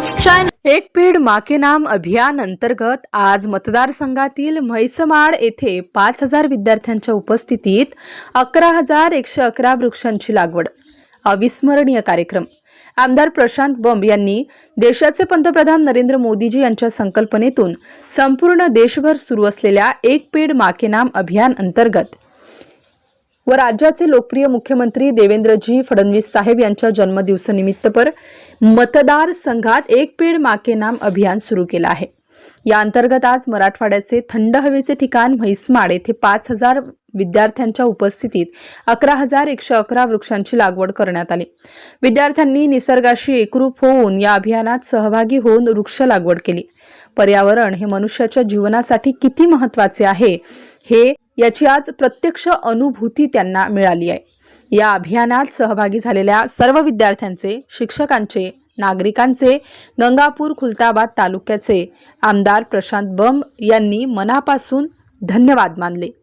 एक पेड माके नाम अभियान अंतर्गत आज मतदारसंघातील म्हैसमाड येथे पाच हजार विद्यार्थ्यांच्या उपस्थितीत अकरा हजार एकशे अकरा वृक्षांची लागवड. अविस्मरणीय कार्यक्रम. आमदार प्रशांत बंब यांनी देशाचे पंतप्रधान नरेंद्र मोदीजी यांच्या संकल्पनेतून संपूर्ण देशभर सुरू असलेल्या एक पेड माके नाम अभियान अंतर्गत व राज्याचे लोकप्रिय मुख्यमंत्री देवेंद्रजी फडणवीस साहेब यांच्या जन्मदिवसानिमित्तपर मतदार संघात एक पेड माके नाम अभियान सुरू केलं आहे. या अंतर्गत आज मराठवाड्याचे थंड हवेचे ठिकाण म्हैसमाड येथे पाच हजार विद्यार्थ्यांच्या उपस्थितीत अकरा हजार एकशे अकरा वृक्षांची लागवड करण्यात आली. विद्यार्थ्यांनी निसर्गाशी एकरूप होऊन या अभियानात सहभागी होऊन वृक्ष लागवड केली. पर्यावरण हे मनुष्याच्या जीवनासाठी किती महत्त्वाचे आहे हे याची आज प्रत्यक्ष अनुभूती त्यांना मिळाली आहे. या अभियानात सहभागी झालेल्या सर्व विद्यार्थ्यांचे शिक्षकांचे नागरिकांचे गंगापूर खुलताबाद तालुक्याचे आमदार प्रशांत बंब यांनी मनापासून धन्यवाद मानले.